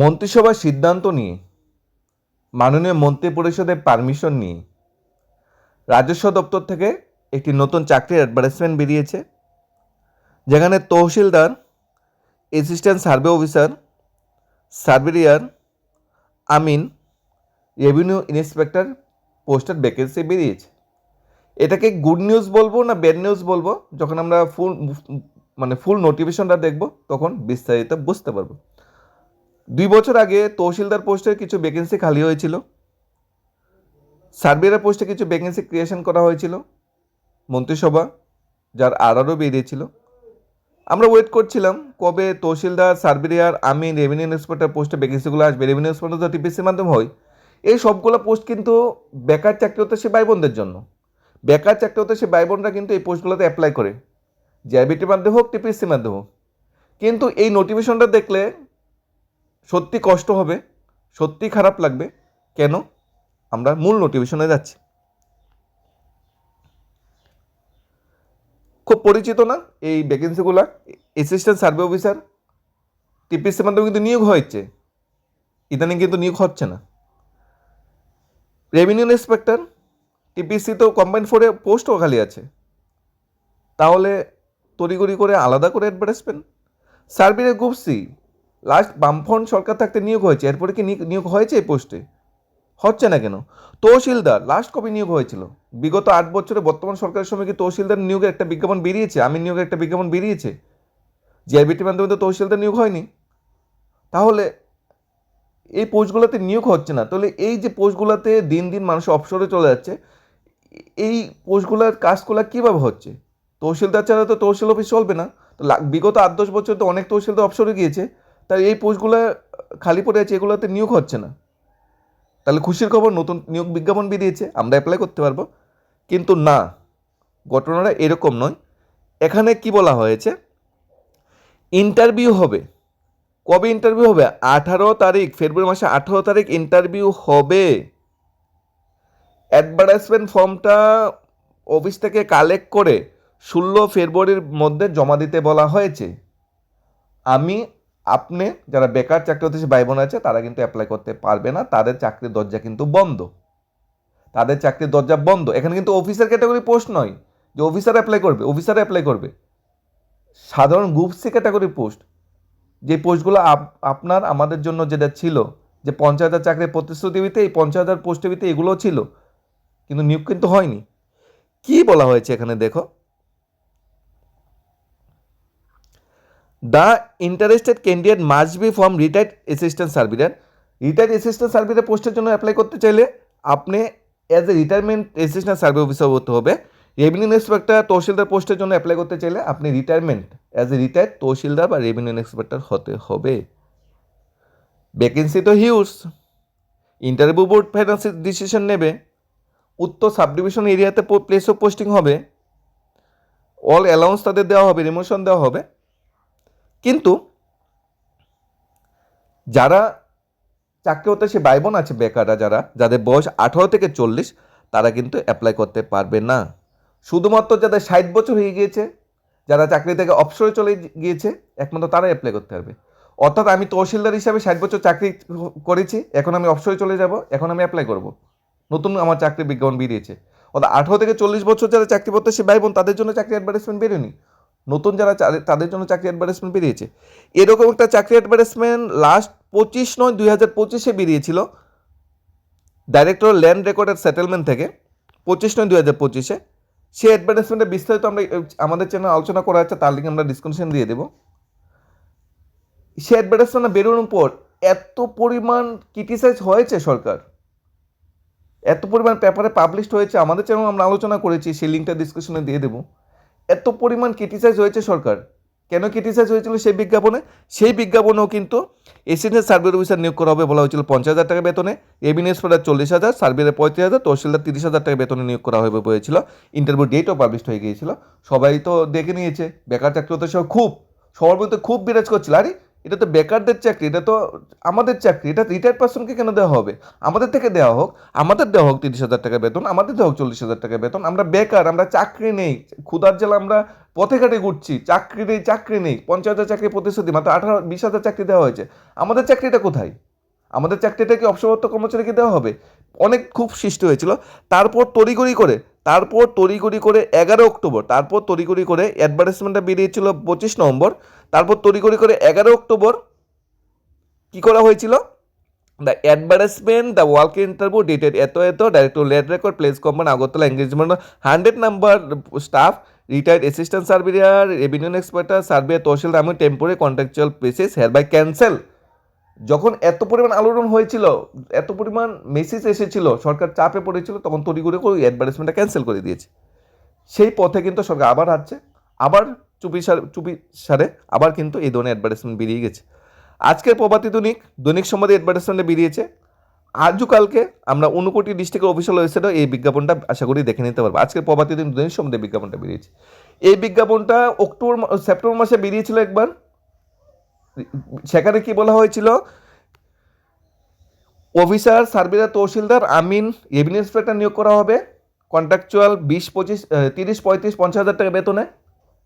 মন্ত্রিসভার সিদ্ধান্ত নিয়ে, মাননীয় মন্ত্রী পরিষদের পারমিশন নিয়ে রাজস্ব দপ্তর থেকে একটি নতুন চাকরির অ্যাডভার্টাইজমেন্ট বেরিয়েছে, যেখানে tehsildar assistant survey officer surveyor amin revenue inspector poster vacancy বেরিয়েছে। এটাকে গুড নিউজ বলব না ব্যাড নিউজ বলব? যখন আমরা ফুল মানে ফুল নোটিফিকেশনটা দেখব, তখন বিস্তারিত বুঝতে পারব। দুই বছর আগে তহসিলদার পোস্টের কিছু ভ্যাকেন্সি খালি হয়েছিল। সার্ভেয়ার পোস্টে কিছু ভ্যাকেন্সি ক্রিয়েশন করা হয়েছিল মন্ত্রিসভা, যার আর আরও বেরিয়েছিল আমরা ওয়েট করছিলাম কবে তহসিলদার সার্ভেরিয়ার আমি রেভিনিউ ইন্সপেক্টর পোস্টে ভ্যাকেন্সিগুলো আসবে। রেভিনিউ ইন্সপেক্টর তো টিপিসির মাধ্যমে হয়। এই সবগুলো পোস্ট কিন্তু বেকার চাকরি হতে সে ভাই বোনদের জন্য। বেকার চাকরি হতে সে ভাই বোনরা কিন্তু এই পোস্টগুলোতে অ্যাপ্লাই করে। জিআইবিটির মাধ্যমে হোক টিপিএসসির মাধ্যমে হোক। কিন্তু এই নোটিফিকেশনটা দেখলে সত্যি কষ্ট হবে, সত্যি খারাপ লাগবে, কেন? আমরা মূল নোটিফিকেশনে যাচ্ছি। খুব পরিচিত না এই ভ্যাকেন্সিগুলো অ্যাসিস্ট্যান্ট সার্ভে অফিসার টিপিএসসির মাধ্যমে কিন্তু নিয়োগ হয়েছে। ইদানিং কিন্তু নিয়োগ হচ্ছে না। রেভিনিউ ইন্সপেক্টর টিপিসি তো কম্বাইন ফোরে পোস্টও খালি আছে। তাহলে তড়িগড়ি করে আলাদা করে অ্যাডভার্টাইজমেন্ট সার্ভিসে গ্রুপ সি লাস্ট বামফ্রন্ট সরকার থাকতে নিয়োগ হয়েছে, এরপরে কি নিয়োগ- হয়েছে এই পোস্টে? হচ্ছে না কেন? তহসিলদার লাস্ট কবে নিয়োগ হয়েছিল? বিগত আট বছরে বর্তমান সরকারের সময় কি তহসিলদার নিয়োগের একটা বিজ্ঞাপন বেরিয়েছে? আমি নিয়োগের একটা বিজ্ঞাপন বেরিয়েছে। জিআইবিটির মাধ্যমে তো তহসিলদার নিয়োগ হয়নি। তাহলে এই পোস্টগুলোতে নিয়োগ হচ্ছে না। তাহলে এই যে পোস্টগুলোতে দিন দিন মানুষ অবসরে চলে যাচ্ছে, এই পোস্টগুলোর কাজগুলো কীভাবে হচ্ছে? তহসিলদার ছাড়া তো তহসিল অফিস চলবে না। তো বিগত আট দশ বছর তো অনেক তহসিলদার অবসরে গিয়েছে। তাই এই পোস্টগুলো খালি পড়ে আছে, এগুলোতে নিয়োগ হচ্ছে না। তাহলে খুশির খবর, নতুন নিয়োগ বিজ্ঞাপন বেরিয়েছে আমরা অ্যাপ্লাই করতে পারব। কিন্তু না, ঘটনাটা এরকম নয়। এখানে কি বলা হয়েছে? ইন্টারভিউ হবে। কবে ইন্টারভিউ হবে? আঠারো তারিখ, ফেব্রুয়ারি মাসে আঠারো তারিখ ইন্টারভিউ হবে। অ্যাডভার্টাইজমেন্ট ফর্মটা অফিস থেকে কালেক্ট করে ষোলো ফেব্রুয়ারির মধ্যে জমা দিতে বলা হয়েছে। আমি আপনি যারা বেকার চাকরি হতেছে ভাই বোন আছে, তারা কিন্তু অ্যাপ্লাই করতে পারবে না। তাদের চাকরির দরজা কিন্তু বন্ধ। তাদের চাকরির দরজা বন্ধ। এখানে কিন্তু অফিসার ক্যাটাগরি পোস্ট নয়। যে অফিসার অ্যাপ্লাই করবে অফিসার অ্যাপ্লাই করবে। সাধারণ গ্রুপ সি ক্যাটাগরি পোস্ট যে পোস্টগুলো আপ- আপনার, আমাদের জন্য যেটা ছিল, যে পঞ্চাশ হাজার চাকরির প্রতিশ্রুতি ভিত্তি এই পঞ্চাশ হাজার পোস্টের ভিত্তি এগুলোও ছিল। কিন্তু নিয়োগ কিন্তু হয়নি। কি বলা হয়েছে এখানে দেখো? The interested candidate must be from retired assistant surveyor retired assistant surveyor পোস্টের জন্য অ্যাপ্লাই করতে চাইলে আপনি as a retirement assistant survey officer হতে হবে। রেভিনিউ ইন্সপেক্টর তহসিলদার পোস্টের জন্য অ্যাপ্লাই করতে চাইলে আপনি retirement as a retired tehsildar বা রেভিনিউ ইন্সপেক্টর হতে হবে। ভ্যাকেন্সি তো huge interview board finance decision নেবে। উত্তর সাব ডিভিশন এরিয়াতে প্লেস অফ পোস্টিং হবে। অল অ্যালাউন্স তাদের দেওয়া হবে রিমোশন দেওয়া হবে। কিন্তু যারা চাকরি হতে ভাই বোন আছে বেকাররা যারা, যাদের বয়স আঠারো থেকে চল্লিশ, তারা কিন্তু অ্যাপ্লাই করতে পারবে না। শুধুমাত্র যাদের ষাট বছর হয়ে গিয়েছে, যারা চাকরি থেকে অবসরে চলে গিয়েছে, একমাত্র তারাই অ্যাপ্লাই করতে পারবে। অর্থাৎ আমি তহসিলদার হিসাবে ষাট বছর চাকরি করেছি, এখন আমি অবসরে চলে যাব, এখন আমি অ্যাপ্লাই করব। নতুন আমার চাকরি বিজ্ঞাপন বেরিয়েছে। অর্থাৎ আঠারো থেকে চল্লিশ বছর যারা চাকরি করতে সে ভাই বোন, তাদের জন্য চাকরি অ্যাডভার্টাইজমেন্ট বেরোয়নি। নতুন যারা তাদের জন্য চাকরি অ্যাডভার্টাইজমেন্ট বেরিয়েছে। এরকম একটা চাকরি অ্যাডভার্টাইজমেন্ট লাস্ট পঁচিশ নয় দুই হাজার পঁচিশে বেরিয়েছিল। ডাইরেক্টর ল্যান্ড রেকর্ডের সেটেলমেন্ট থেকে, পঁচিশ নয় দুই হাজার পঁচিশে। সেই অ্যাডভার্টাইজমেন্টে বিস্তারিত আমরা আমাদের চ্যানেল আলোচনা করা আছে তার লিঙ্ক আমরা ডিসক্রিপশন দিয়ে দেবো। সে অ্যাডভার্টাইজমেন্ট বেরোনোর পর এত পরিমাণ ক্রিটিসাইজ হয়েছে সরকার। এত পরিমাণ পেপারে পাবলিশড হয়েছে, আমাদের চ্যানেল আমরা আলোচনা করেছি, সেই লিঙ্কটা ডিসক্রিপশনে দিয়ে দেবো। এত পরিমাণ ক্রিটিসাইজ হয়েছে সরকার। কেন ক্রিটিসাইজ হয়েছিল সেই বিজ্ঞাপনে? সেই বিজ্ঞাপনেও কিন্তু এসিডেন্ট সার্ভে অফিসার নিয়োগ করা হবে বলা হয়েছিল পঞ্চাশ হাজার টাকা বেতনে। রেভিনিউ ইন্সপেক্টর চল্লিশ হাজার সার্ভের পঁয়ত্রিশ হাজার, তহসিলদার তিরিশ হাজার টাকা বেতনে নিয়োগ করা হবে বলেছিল ইন্টারভিউ ডেটও পাবলিশ হয়ে গিয়েছিল। সবাই তো দেখে নিয়েছে। বেকার চাকরি হতে সব খুব, সবার মধ্যে খুব বিরাজ করছিল। আরে এটা তো বেকারদের চাকরি, এটা তো আমাদের চাকরি, এটা রিটায়ার্ড পার্সনকে কেন দেওয়া হবে? আমাদের থেকে দেওয়া হোক, আমাদের দেওয়া হোক তিরিশ হাজার টাকা বেতন, আমাদের দেওয়া হোক চল্লিশ হাজার টাকা বেতন, আমরা বেকার, আমরা চাকরি নেই ক্ষুদার জেলা আমরা পথে ঘাটে ঘুরছি, চাকরি নেই চাকরি নেই, পঞ্চায়েত চাকরি প্রতিশ্রুতি, মাত্র আঠারো, বিশ হাজার চাকরি দেওয়া হয়েছে। আমাদের চাকরিটা কোথায়? আমাদের চাকরিটা কি অবসরপ্রাপ্ত কর্মচারীকে দেওয়া হবে? অনেক খুব সৃষ্টি হয়েছিল। তারপর তড়িগড়ি করে তারপর তড়িগড়ি করে এগারো অক্টোবর, তারপর তড়িগড়ি করে অ্যাডভার্টাইজমেন্টটা বেরিয়েছিল পঁচিশ নভেম্বর, তারপর তড়িগড়ি করে এগারো অক্টোবর কি করা হয়েছিল? The advertisement the work interview dated এত এত direct late record place company Agartala engagement hundred number staff retired assistant surveyor revenue এক্সপার্টার survey tehsil আমি temporary contractual basis hereby by cancel যখন এত পরিমাণ আলোড়ন হয়েছিল, এত পরিমাণ মেসেজ এসেছিল, সরকার চাপে পড়েছিল, তখন তড়িঘড়ি করে ওই অ্যাডভার্টাইজমেন্টটা ক্যান্সেল করে দিয়েছে। সেই পথে কিন্তু সরকার আবার হাঁটছে, আবার চুপি সারে চুপি সারে, আবার কিন্তু এই ধরনের অ্যাডভার্টাইজমেন্ট বেরিয়ে গেছে। আজকের প্রভাতী দৈনিক দৈনিক সম্বাদে অ্যাডভার্টাইজমেন্টে বেরিয়েছে। আজও কালকে আমরা ঊনকোটি ডিস্ট্রিক্টের অফিসিয়াল ওয়েবসাইটে এই বিজ্ঞাপনটা আশা করি দেখে নিতে পারব। আজকের প্রভাতী দিন দৈনিক সম্বাদে বিজ্ঞাপনটা বেরিয়েছে। এই বিজ্ঞাপনটা অক্টোবর, সেপ্টেম্বর মাসে বেরিয়েছিল একবার। সেখানে কি বলা হয়েছিল? Officer surveyor tehsildar, amin revenue inspector নিয়োগ করা হবে। কন্ট্রাকচুয়াল বিশ, পঁচিশ তিরিশ, পঁয়ত্রিশ, পঞ্চাশ হাজার টাকা বেতনে।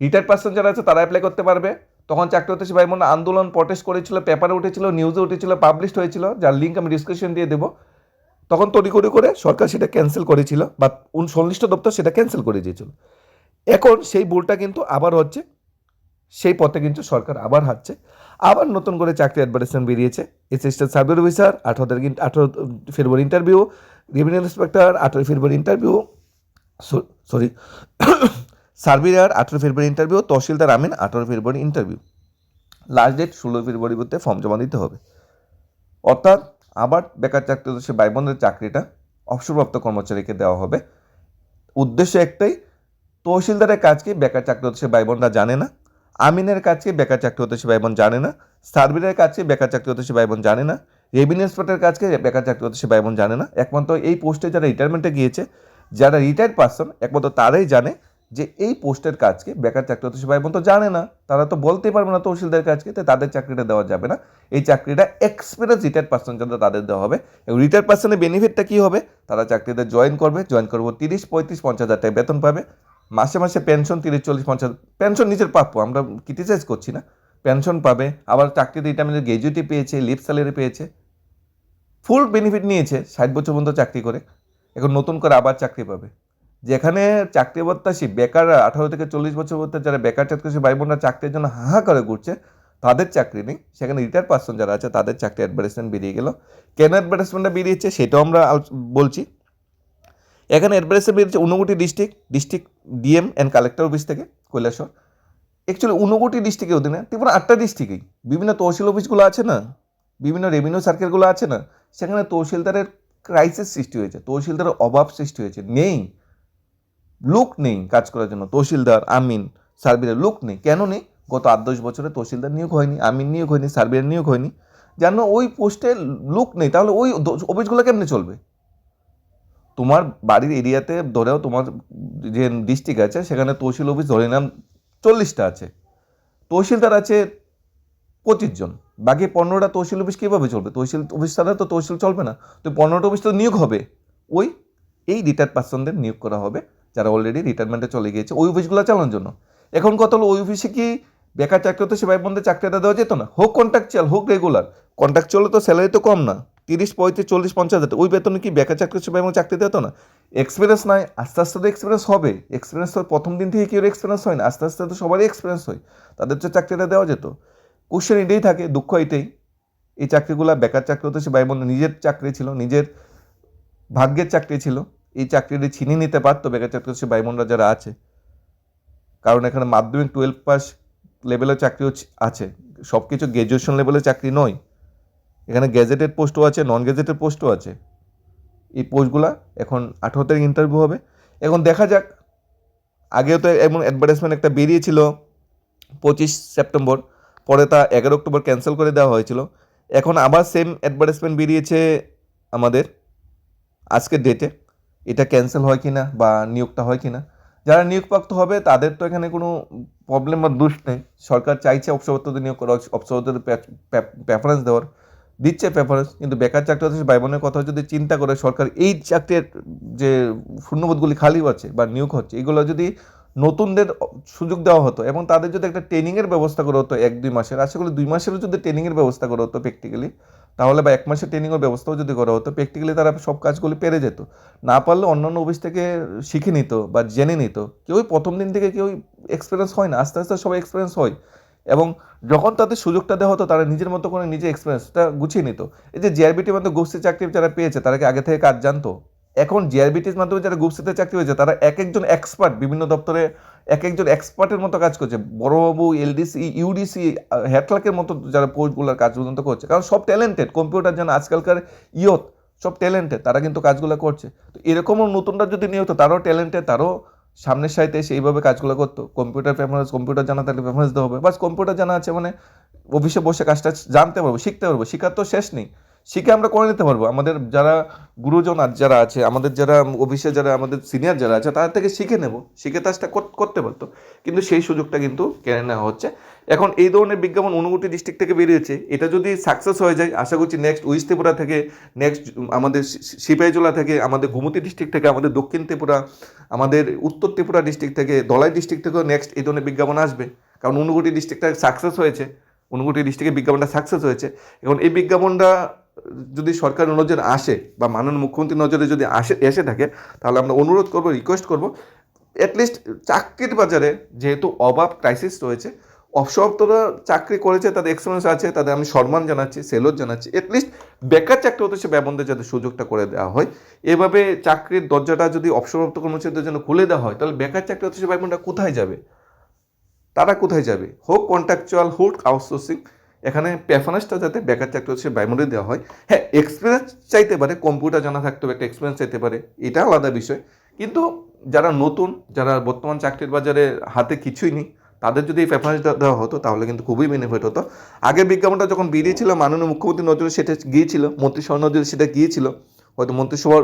রিটায়ার্ড পার্সন যারা আছে তারা অ্যাপ্লাই করতে পারবে। তখন চাকরি হতে ভাই বোন আন্দোলন প্রটেস্ট করেছিল পেপারে উঠেছিল নিউজে উঠেছিল পাবলিশড হয়েছিল, যার লিঙ্ক আমি ডিসক্রিপশন দিয়ে দেবো। তখন তৈরি করে করে সরকার সেটা ক্যান্সেল করেছিল, বা সংশ্লিষ্ট দপ্তর সেটা ক্যান্সেল করে দিয়েছিল। এখন সেই ভুলটা কিন্তু আবার হচ্ছে, সেই পথে কিন্তু সরকার আবার হাঁটছে। আবার নতুন করে চাকরি অ্যাডভার্টাইজমেন্ট বেরিয়েছে। অ্যাসিস্ট্যান্ট সার্ভে অফিসার আঠারো তারিখ, আঠারো ফেব্রুয়ারি ইন্টারভিউ রেভিনিউ ইন্সপেক্টর আঠারোই ফেব্রুয়ারি ইন্টারভিউ সরি সার্ভেয়ার আঠারো ফেব্রুয়ারি ইন্টারভিউ তহসিলদার আমিন আঠারো ফেব্রুয়ারি ইন্টারভিউ লাস্ট ডেট ষোলো ফেব্রুয়ারি মধ্যে ফর্ম জমা দিতে হবে। অর্থাৎ আবার বেকার চাকরি সে ভাই বোনদের চাকরিটা অবসরপ্রাপ্ত কর্মচারীকে দেওয়া হবে। উদ্দেশ্য একটাই, তহসিলদারের কাজকে বেকার চাকরি হচ্ছে ভাই জানে না। আমিনের কাছে বেকার চাকরি হতে সে ভাই বোন জানে না সার্ভিসের কাছে বেকার চাকরি হতে সে ভাই বোন জানে না রেভিনিউ ইন্সপেক্টরের কাজকে বেকার চাকরি হতে সে ভাই বোন জানে না। একমাত্র এই পোস্টে যারা রিটায়ারমেন্টে গিয়েছে, যারা রিটায়ার্ড পার্সন একমাত্র তারাই জানে যে এই পোস্টের কাজকে বেকার চাকরি হতে সে ভাই বোন তো জানে না। তারা তো বলতেই পারবে না তহসিলদারের কাজকে তো তাদের চাকরিটা দেওয়া যাবে না। এই চাকরিটা এক্সপিরিয়েন্স রিটায়ার্ড পার্সন যাদের তাদের দেওয়া হবে। এবং রিটায়ার্ড পার্সনের বেনিফিটটা কী হবে? তারা চাকরিতে জয়েন করবে জয়েন করব তিরিশ, পঁয়ত্রিশ, পঞ্চাশ হাজার টাকা বেতন পাবে। মাসে মাসে পেনশন তিরিশ, চল্লিশ, পঞ্চাশ পেনশন নিজের প্রাপ্য, আমরা ক্রিটিসাইজ করছি না। পেনশন পাবে, আবার চাকরিতে রিটার্মেন্টে গ্র্যাজুয়েটি পেয়েছে লিভ স্যালারি পেয়েছে ফুল বেনিফিট নিয়েছে, ষাট বছর পর্যন্ত চাকরি করে, এখন নতুন করে আবার চাকরি পাবে। যেখানে চাকরি প্রত্যাশী বেকার আঠারো থেকে চল্লিশ বছর মধ্যে যারা বেকার চাকরি ভাই বোনরা চাকরির জন্য হাহা করে ঘুরছে, তাদের চাকরি নেই। সেখানে রিটায়ার পার্সন যারা আছে, তাদের চাকরি অ্যাডভার্টাইজমেন্ট বেরিয়ে গেল। কেন অ্যাডভার্টাইজমেন্টটা বেরিয়েছে, সেটাও আমরা বলছি। এখানে অ্যাডভার্টাইজমেন্ট বেরিয়েছে Unakoti district district DM and collector office থেকে কৈলাসর অ্যাকচুয়ালি ঊনকোটি ডিস্ট্রিক্টের অধীনে, ত্রিপুরা আটটা ডিস্ট্রিক্টেই বিভিন্ন তহসিল অফিসগুলো আছে না? বিভিন্ন রেভিনিউ সার্কেলগুলো আছে না? সেখানে তহসিলদারের ক্রাইসিস সৃষ্টি হয়েছে, তহসিলদারের অভাব সৃষ্টি হয়েছে। নেই। লোক নেই কাজ করার জন্য। তহসিলদার, আমিন সার্বিয়ার লোক নেই। কেন নেই? গত আট দশ বছরে তহসিলদার নিয়োগ হয়নি, আমিন নিয়োগ হয়নি সার্বিয়ার নিয়োগ হয়নি। যেন ওই পোস্টে লোক নেই, তাহলে ওই অফিসগুলো কেমনে চলবে? তোমার বাড়ির এরিয়াতে ধরেও তোমার যে ডিস্ট্রিক্ট আছে, সেখানে তহসিল অফিস ধরে নাম চল্লিশটা আছে। তহসিলদার আছে পঁচিশ জন। বাকি পনেরোটা তহসিল অফিস কীভাবে চলবে? তহসিল অফিস ছাড়া তো তহসিল চলবে না। তো পনেরোটা অফিস তো নিয়োগ হবে। ওই, এই রিটায়ার্ড পার্সনদের নিয়োগ করা হবে, যারা অলরেডি রিটায়ারমেন্টে চলে গিয়েছে। ওই অফিসগুলো চালানোর জন্য। এখন কত হলো, ওই অফিসে কি বেকার চাকরি হতো সেবাই বন্ধের চাকরিটা দেওয়া যেত না? হোক কন্ট্রাকচুয়াল হোক রেগুলার কন্ট্রাকচুয়ালে তো স্যালারি তো কম না। তিরিশ, পঁয়ত্রিশ, চল্লিশ, পঞ্চাশ হাজার। ওই বেতনে কি বেকার চাকরি সেবাই বন্ধ চাকরি দিত না? এক্সপিরিয়েন্স নাই, আস্তে আস্তে তো এক্সপিরিয়েন্স হবে। এক্সপিরিয়েন্স তো প্রথম দিন থেকে কেউ এক্সপিরিয়েন্স হয় না। আস্তে আস্তে তো সবারই এক্সপিরিয়েন্স হয়। তাদের তো চাকরিটা দেওয়া যেত। কোশ্চেন এটাই থাকে, দুঃখ এটাই। এই চাকরিগুলো বেকার চাকরি হতো সে ভাই বোন, নিজের চাকরি ছিল, নিজের ভাগ্যের চাকরি ছিল। এই চাকরিটি ছিনিয়ে নিতে পারতো বেকার চাকরি সে ভাই বোনরা যারা আছে। কারণ এখানে মাধ্যমিক টুয়েলভ পাস লেভেলের চাকরিও আছে। সব কিছু গ্র্যাজুয়েশন লেভেলের চাকরি নয়। এখানে গ্যাজেটেড পোস্টও আছে নন গ্যাজেটেড পোস্টও আছে। এই পোস্টগুলা এখন আঠেরো তারিখ ইন্টারভিউ হবে। এখন দেখা যাক, আগেও তো এমন অ্যাডভার্টাইজমেন্ট একটা বেরিয়েছিল পঁচিশ সেপ্টেম্বর, পরে তা এগারো অক্টোবর ক্যান্সেল করে দেওয়া হয়েছিল। এখন আবার সেম অ্যাডভার্টাইজমেন্ট বেরিয়েছে আমাদের আজকের ডেটে এটা ক্যান্সেল হয় কি না বা নিয়োগটা হয় কি না যারা নিয়োগপ্রাপ্ত হবে তাদের তো এখানে কোনো প্রবলেম বা দোষ নেই। সরকার চাইছে অবসরপ্রাপ্তদের নিয়োগ করা অবসরপ্রাপ্তদের প্রেফারেন্স দেওয়ার। দিচ্ছে প্রেফারেন্স কিন্তু বেকার চাকরি হচ্ছে ভাই বোনের কথা যদি চিন্তা করে সরকার এই চাকরির যে শূন্যবোধগুলি খালি হচ্ছে বা নিয়োগ হচ্ছে, এগুলো যদি নতুনদের সুযোগ দেওয়া হতো এবং তাদের যদি একটা ট্রেনিংয়ের ব্যবস্থা করা হতো এক দুই মাসের, আশা করি দুই মাসেরও যদি ট্রেনিংয়ের ব্যবস্থা করা হতো প্র্যাকটিক্যালি তাহলে বা এক মাসের ট্রেনিংয়ের ব্যবস্থাও যদি করা হতো প্র্যাকটিক্যালি তারা সব কাজগুলি পেরে যেত। না পারলে অন্যান্য অফিস থেকে শিখে নিত বা জেনে নিত। কেউই প্রথম দিন থেকে কেউ এক্সপিরিয়েন্স হয় না, আস্তে আস্তে সবাই এক্সপিরিয়েন্স হয়। এবং যখন তাদের সুযোগটা দেওয়া হতো, তারা নিজের মতো করে নিজে এক্সপিরিয়েন্সটা গুছিয়ে নিত। এই যে জিআরবিটির মধ্যে গোষ্ঠী চাকরি যারা পেয়েছে, তারা কি আগে থেকে কাজ জানতো? এখন জিআরবিটির মাধ্যমে যারা গ্রুপসিতে চাকরি হয়েছে তারা এক একজন এক্সপার্ট বিভিন্ন দপ্তরে এক একজন এক্সপার্টের মতো কাজ করছে। বড়বাবু এলডিসি ইউডিসি হেড ক্লার্কের মতো যারা পোস্টগুলোর কাজ পর্যন্ত করছে। কারণ সব ট্যালেন্টেড কম্পিউটার যেন আজকালকার ইয়ত, সব ট্যালেন্টেড তারা কিন্তু কাজগুলো করছে। তো এরকমও নতুনরা যদি নিয়ে হতো, তারাও ট্যালেন্টেড তারাও সামনের সাইতে এসে এইভাবে কাজগুলো করতো। কম্পিউটার প্রেফারেন্স কম্পিউটার জানা তাহলে প্রেফারেন্স দেওয়া হবে। বাস কম্পিউটার জানা আছে মানে অফিসে বসে কাজটা জানতে পারব, শিখতে পারব। শেখার তো শেষ নেই। শিখে আমরা করে নিতে পারব। আমাদের যারা গুরুজন আর যারা আছে, আমাদের যারা অফিসে যারা, আমাদের সিনিয়র যারা আছে, তাদের থেকে শিখে নেব। শিখে কাজটা কর- করতে পারতো। কিন্তু সেই সুযোগটা কিন্তু কেড়ে নেওয়া হচ্ছে। এখন এই ধরনের বিজ্ঞাপন অনুগুটি ডিস্ট্রিক্ট থেকে বেরিয়েছে। এটা যদি সাকসেস হয়ে যায়, আশা করছি নেক্সট ওয়েস্ট ত্রিপুরা থেকে নেক্সট আমাদের সি- সিপাহীজলা থেকে, আমাদের গোমতী ডিস্ট্রিক্ট থেকে, আমাদের দক্ষিণ ত্রিপুরা, আমাদের উত্তর ত্রিপুরা ডিস্ট্রিক্ট থেকে দলাই ডিস্ট্রিক্ট থেকেও নেক্সট এই ধরনের বিজ্ঞাপন আসবে। কারণ অনুগুটি ডিস্ট্রিক্টটা সাকসেস হয়েছে। অনুগুটি ডিস্ট্রিক্টের বিজ্ঞাপনটা সাকসেস হয়েছে। এখন এই বিজ্ঞাপনটা যদি সরকার নজরে আসে বা মাননীয় মুখ্যমন্ত্রী নজরে যদি আসে, এসে থাকে, তাহলে আমরা অনুরোধ করব রিকোয়েস্ট করব অ্যাটলিস্ট চাকরির বাজারে যেহেতু অভাব ক্রাইসিস রয়েছে অবসরপ্তরা চাকরি করেছে, তাদের এক্সপিরিয়েন্স আছে, তাদের আমি সম্মান জানাচ্ছি সেলর জানাচ্ছি অ্যাটলিস্ট বেকার চাকরি হতে সে ব্যবন্ধে যাতে সুযোগটা করে দেওয়া হয়। এভাবে চাকরির দরজাটা যদি অবসরপ্রাপ্ত কর্মচারীদের জন্য খুলে দেওয়া হয়, তাহলে বেকার চাকরি হতে সে ব্যবন্ধটা কোথায় যাবে? তারা কোথায় যাবে? হোক কন্ট্রাকচুয়াল হোক আউটসোর্সিং এখানে প্রেফারেন্সটা যাতে বেকার চাকরি হচ্ছে বাইমোডে দেওয়া হয়। হ্যাঁ এক্সপিরিয়েন্স চাইতে পারে কম্পিউটার জানা থাকতে হবে একটা এক্সপিরিয়েন্স চাইতে পারে, এটা আলাদা বিষয়। কিন্তু যারা নতুন, যারা বর্তমান চাকরির বাজারে হাতে কিছুই নেই, তাদের যদি এই প্রেফারেন্স দেওয়া হতো, তাহলে কিন্তু খুবই বেনিফিট হতো। আগে বিজ্ঞাপনটা যখন বেরিয়েছিল, মাননীয় মুখ্যমন্ত্রী নজরুল সেটা গিয়েছিল, মন্ত্রী স্বর্ণ নজরুল সেটা গিয়েছিল। হয়তো মন্ত্রিসভার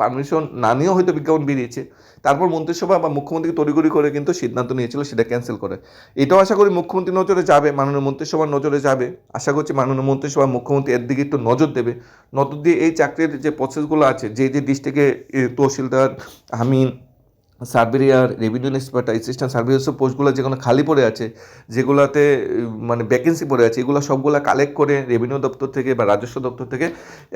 পারমিশন না নিয়েও হয়তো বিজ্ঞাপন বেরিয়েছে তারপর মন্ত্রিসভা বা মুখ্যমন্ত্রীকে তড়িগড়ি করে কিন্তু সিদ্ধান্ত নিয়েছিল, সেটা ক্যান্সেল করে। এটাও আশা করি মুখ্যমন্ত্রী নজরে যাবে, মাননীয় মন্ত্রিসভার নজরে যাবে। আশা করছি মাননীয় মন্ত্রিসভা মুখ্যমন্ত্রী এর দিকে একটু নজর দেবে। নজর দিয়ে এই চাকরির যে প্রসেসগুলো আছে, যে যে ডিস্ট্রিক্টে tehsildar, amin surveyor revenue expert assistant service পোস্টগুলো যেগুলো খালি পড়ে আছে, যেগুলোতে মানে ভ্যাকেন্সি পড়ে আছে, এগুলো সবগুলো কালেক্ট করে রেভিনিউ দপ্তর থেকে বা রাজস্ব দপ্তর থেকে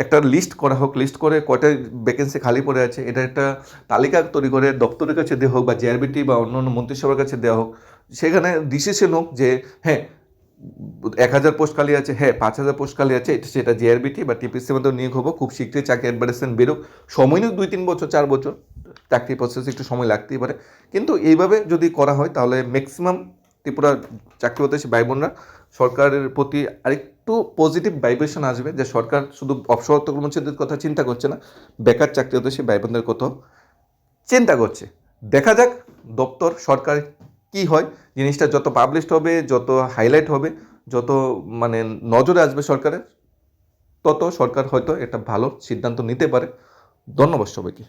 একটা লিস্ট করা হোক লিস্ট করে কয়টা ভ্যাকেন্সি খালি পড়ে আছে, এটা একটা তালিকা তৈরি করে দপ্তরের কাছে দেওয়া হোক বা জিআরবিটি বা অন্য অন্য মন্ত্রিসভার কাছে দেওয়া হোক, সেখানে ডিসিশন হোক যে হ্যাঁ এক হাজার পোস্ট খালি আছে হ্যাঁ পাঁচ হাজার পোস্ট খালি আছে, এটা সেটা জিআরবিটি বা টিপিসির মধ্যে নিয়োগ হব, খুব শীঘ্রই চাকরি অ্যাডভার্টাইজমেন্ট বেরোক, সময় নিক দুই তিন বছর, চার বছর চাকরি প্রসেসে একটু সময় লাগতেই পারে। কিন্তু এইভাবে যদি করা হয়, তাহলে ম্যাক্সিমাম ত্রিপুরা চাকরি হতে ভাই বোনরা সরকারের প্রতি আরেকটু পজিটিভ ভাইব্রেশন আসবে যে সরকার শুধু অবসরত্ব কর্মচারীদের কথা চিন্তা করছে না, বেকার চাকরি হতে ভাই বোনদের কথা চিন্তা করছে। দেখা যাক দপ্তর, সরকার কি হয়, জিনিসটা যত পাবলিশড হবে, যত হাইলাইট হবে, যত মানে নজরে আসবে সরকারের, তত সরকার হয়তো একটা ভালো সিদ্ধান্ত নিতে পারে। ধন্যবাদ সবাইকে।